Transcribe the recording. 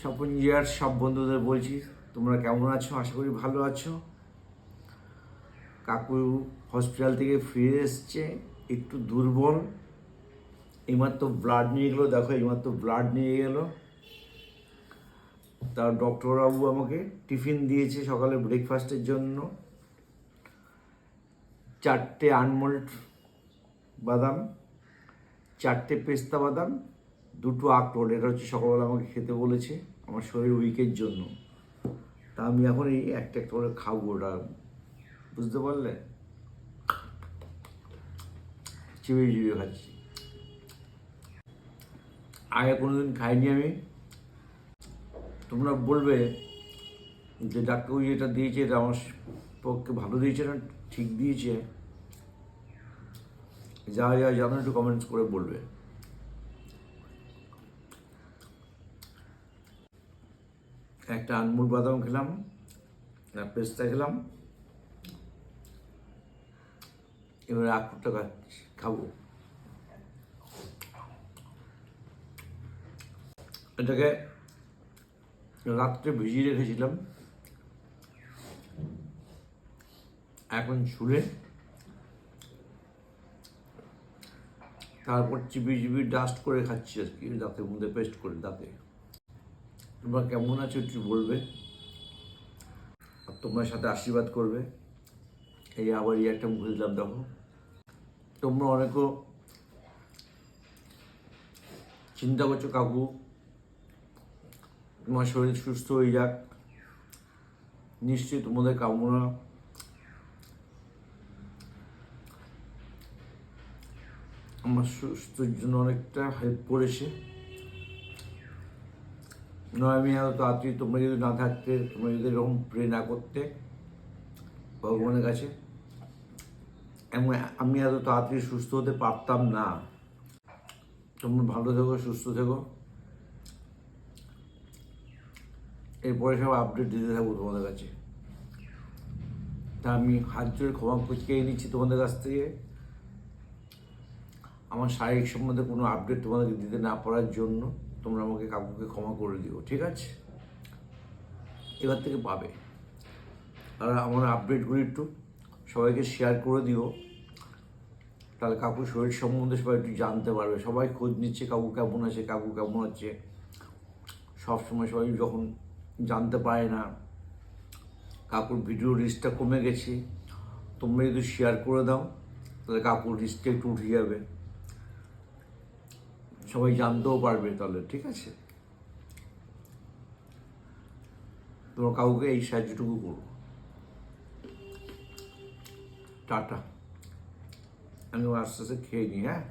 স্বপন জিয়ার সব বন্ধুদের বলছি, তোমরা কেমন আছো? আশা করি ভালো আছো। কাকু হসপিটাল থেকে ফিরে এসছে, একটু দুর্বল। এইমাত্র ব্লাড নিয়ে গেলো, দেখো এইমাত্র ব্লাড নিয়ে গেলো। তার ডক্টরবাবু আমাকে টিফিন দিয়েছে সকালে ব্রেকফাস্টের জন্য। চারটে আনমোল্ড বাদাম, চারটে পেস্তা বাদাম দুটো আখরোট এটা হচ্ছে সকালবেলা আমাকে খেতে বলেছে আমার শরীর উইকের জন্য। তা আমি এখন এই একটা একটা করে খাব ওটা। বুঝতে পারলে? চিবিয়ে চিবিয়ে খাচ্ছি। আগে কোনোদিন খাইনি আমি। তোমরা বলবে যে ডাক্তার যেটা দিয়েছে এটা আমার পক্ষে ভালো দিয়েছে না ঠিক দিয়েছে? যা যা জানো একটু কমেন্টস করে বলবে। একটা আনমুল বাদাম খেলাম পেস্তা খেলাম। এবার খাচ্ছি খাব। এটাকে রাত্রে ভিজিয়ে রেখেছিলাম। এখন ছুলে তারপর চিবি চিবি ডাস্ট করে খাচ্ছি আর কি দাঁতের মধ্যে পেস্ট করে, দাঁতে। তোমরা কেমন আছো একটু বলবে? আর তোমার সাথে আশীর্বাদ করবে। এই আবার এই একটা মুখে দিলাম দেখো। তোমরা অনেকও চিন্তা করছ, কাকু। তোমার শরীর সুস্থ হয়ে যাক। নিশ্চয়ই তোমাদের কামনা। আমার সুস্থর জন্য অনেকটা হেল্প করেছে। নয় আমি এত তাড়াতাড়ি তোমরা যদি না থাকতে, তোমরা যদি এরকম প্রে না করতে, ভগবানের কাছে, এমন আমি এত তাড়াতাড়ি সুস্থ হতে পারতাম না। তোমরা ভালো থেকো, সুস্থ থেকো। এরপরে সব আপডেট দিতে থাকব তোমাদের কাছে। তা আমি হাত জোরে ক্ষমা চেয়ে নিচ্ছি তোমাদের কাছ থেকে। আমার শারীরিক সম্বন্ধে কোনো আপডেট তোমাদেরকে দিতে না পারার জন্য। তোমরা আমাকে কাকুকে ক্ষমা করে দিও, ঠিক আছে? এবার থেকে পাবে। আর আমার আপডেটগুলি একটু। সবাইকে শেয়ার করে দিও। তাহলে কাকুর শরীর সম্বন্ধে সবাই একটু জানতে পারবে। সবাই খোঁজ নিচ্ছে কাকু কেমন আছে, কাকু কেমন আছে সবসময় সবাই যখন জানতে পারে না, কাকুর ভিডিও রিস্কটা কমে গেছে। তোমরা যদি শেয়ার করে দাও, তাহলে কাকুর রিচটা একটু উঠে যাবে। সবাই জানতেও পারবে তাহলে, ঠিক আছে? তোমার কাউকে এই সাহায্যটুকু করো টাটা। আমি আস্তে আস্তে খেয়ে নিই হ্যাঁ?